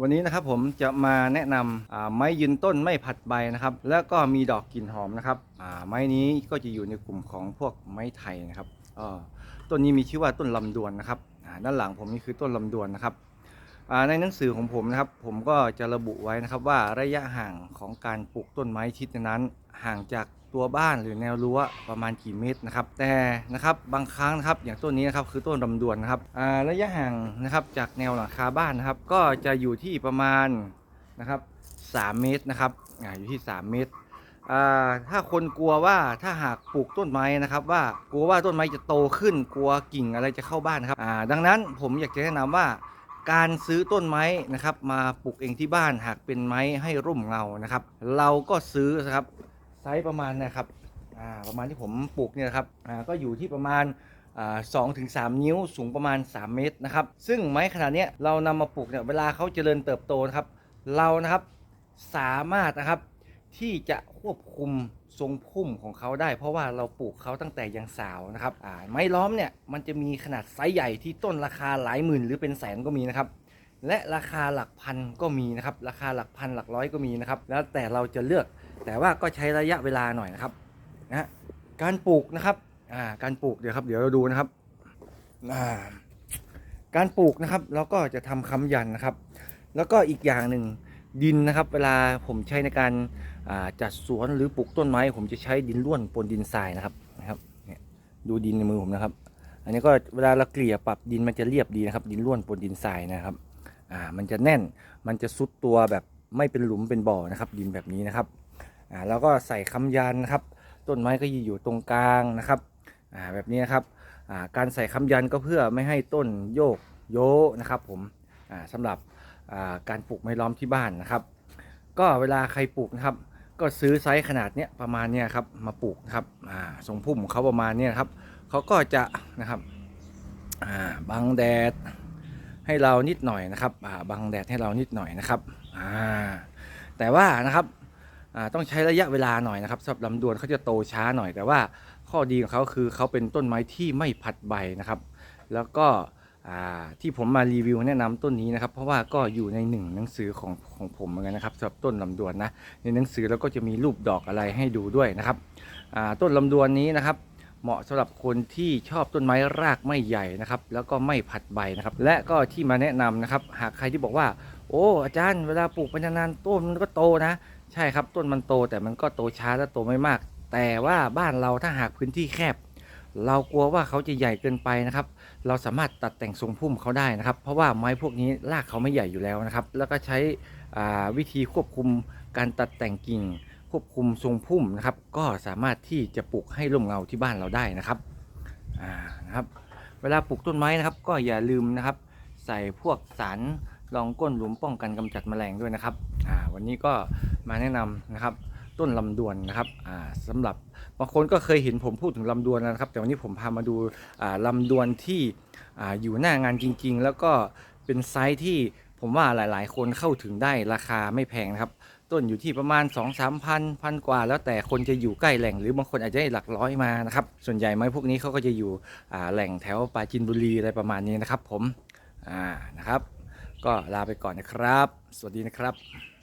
วันนี้นะครับผมจะมาแนะนำไม้ยืนต้นไม่ผัดใบนะครับ แล้วก็มีดอกกลิ่นหอมนะครับไม้นี้ก็จะอยู่ในกลุ่มของพวกไม้ไทยนะครับต้นนี้มีชื่อว่าต้นลำดวนนะครับด้านหลังผมนี่คือต้นลำดวนนะครับ ในหนังสือของผมนะครับ ผมก็จะระบุไว้นะครับว่าระยะห่างของการปลูกต้นไม้ชิดนั้น ห่างจากตัวบ้านหรือแนวรั้วประมาณกี่เมตรนะครับ แต่นะครับบางครั้งนะครับอย่างต้นนี้นะครับคือต้นลำดวนนะครับระยะห่างนะครับจากแนวหลังคาบ้านนะครับ ก็จะอยู่ที่ประมาณนะครับ3เมตรนะครับออยู่ที่ 3 เมตรถ้าคนกลัวว่าถ้าหากปลูกต้นไม้นะครับ ว่ากลัวว่าต้นไม้จะโตขึ้นกลัวกิ่งอะไรจะเข้าบ้านนะครับดังนั้นผมอยากจะแนะนำว่า การซื้อต้นไม้นะครับมาปลูกเองที่บ้านหากเป็นไม้ให้ร่มเงานะครับ เราก็ซื้อนะครับไซส์ประมาณนะครับประมาณที่ผมปลูกเนี่ยนะครับก็อยู่ที่ประมาณสองถึงสามนิ้วสูงประมาณ 3 เมตรนะครับซึ่งไม้ขนาดนี้เรานำมาปลูกเนี่ยเวลาเขาเจริญเติบโตนะครับเรานะครับสามารถนะครับ ที่จะควบคุมทรงพุ่มของเขาได้ เพราะว่าเราปลูกเขาตั้งแต่ยังสาวนะครับอ่าไม้ล้อมเนี่ยมันจะมีขนาดไซส์ใหญ่ที่ต้นราคาหลายหมื่นหรือเป็นแสนก็มีนะครับและราคาหลักพันก็มีนะครับราคาหลักพันหลักร้อยก็มีนะครับแล้วแต่เราจะเลือกแต่ว่าก็ใช้ระยะเวลาหน่อยนะครับนะการปลูกนะครับอ่าการปลูกเดี๋ยวครับเดี๋ยวเราดูนะครับอ่าการปลูกนะครับเราก็จะทำค้ำยันนะครับ แล้วก็อีกอย่างหนึ่ง ดินนะครับ เวลาผมใช้ในการจัดสวนหรือปลูกต้นไม้ ผมจะใช้ดินร่วนปนดินทรายนะครับนะครับเนี่ยดูดินในมือผมนะครับ อันนี้ก็เวลาเราเกลี่ยปรับดินมันจะเรียบดีนะครับ ดินร่วนปนดินทรายนะครับอ่ามันจะแน่นมันจะซุดตัวแบบไม่เป็นหลุมเป็นบ่อนะครับ ดินแบบนี้นะครับอ่าแล้วก็ใส่ค้ำยันนะครับ ต้นไม้ก็จะอยู่ตรงกลางนะครับอ่าแบบนี้นะครับอ่าการใส่ค้ำยันก็เพื่อไม่ให้ต้นโยกโยนะครับผมอ่าสำหรับ การปลูกไม้ล้อมที่บ้านนะครับ ก็เวลาใครปลูกนะครับ ก็ซื้อไซส์ขนาดเนี้ยประมาณเนี้ยครับมาปลูกนะครับอ่าทรงพุ่มของเขาประมาณเนี้ยครับเขาก็จะนะครับบังแดดให้เรานิดหน่อยนะครับบังแดดให้เรานิดหน่อยนะครับแต่ว่านะครับต้องใช้ระยะเวลาหน่อยนะครับสำหรับลำดวนเขาจะโตช้าหน่อย แต่ว่าข้อดีของเขาคือเขาเป็นต้นไม้ที่ไม่ผัดใบนะครับ แล้วก็ ที่ผมมารีวิวแนะนำต้นนี้นะครับ เพราะว่าก็อยู่ในหนึ่งหนังสือของของผมเหมือนกันนะครับสำหรับต้นลำดวนนะในหนังสือแล้วก็จะมีรูปดอกอะไรให้ดูด้วยนะครับต้นลำดวนนี้นะครับ เหมาะสำหรับคนที่ชอบต้นไม้รากไม่ใหญ่นะครับ แล้วก็ไม่ผัดใบนะครับ และก็ที่มาแนะนำนะครับ หากใครที่บอกว่า โอ้ อาจารย์เวลาปลูกไปนานๆต้นมันก็โตนะ ใช่ครับต้นมันโตแต่มันก็โตช้าและโตไม่มาก แต่ว่าบ้านเราถ้าหากพื้นที่แคบ เรากลัวว่าเขาจะใหญ่เกินไปนะครับ เราสามารถตัดแต่งทรงพุ่มเขาได้นะครับ เพราะว่าไม้พวกนี้รากเขาไม่ใหญ่อยู่แล้วนะครับ แล้วก็ใช้วิธีควบคุมการตัดแต่งกิ่ง ควบคุมทรงพุ่มนะครับ ก็สามารถที่จะปลูกให้ร่มเงาที่บ้านเราได้นะครับนะครับ เวลาปลูกต้นไม้นะครับ ก็อย่าลืมนะครับ ใส่พวกสารรองก้นหลุมป้องกันกำจัดแมลงด้วยนะครับวันนี้ก็มาแนะนำนะครับ ต้นลำดวนนะครับสำหรับบางคนก็เคยเห็นผมพูดถึงลำดวนนะครับ แต่วันนี้ผมพามาดูาลำดวนที่อ่อยู่หน้างานจริง ๆ แล้วก็เป็นไซส์ที่ผมว่าหลายๆ คนเข้าถึงได้ราคาไม่แพงนะครับ ต้นอยู่ที่ประมาณ 2 3 0 0 0พันกว่า แล้วแต่คนจะอยู่ใกล้แหล่งหรือบางคนอาจจะได้หลักร้อยมานะครับ ส่วนใหญ่ไม้พวกนี้เขาก็จะอยู่แหล่งแถวปราจีนบุรีอะไรประมาณนี้นะครับ ผมอ่านะครับ ก็ลาไปก่อนนะครับ สวัสดีนะครับ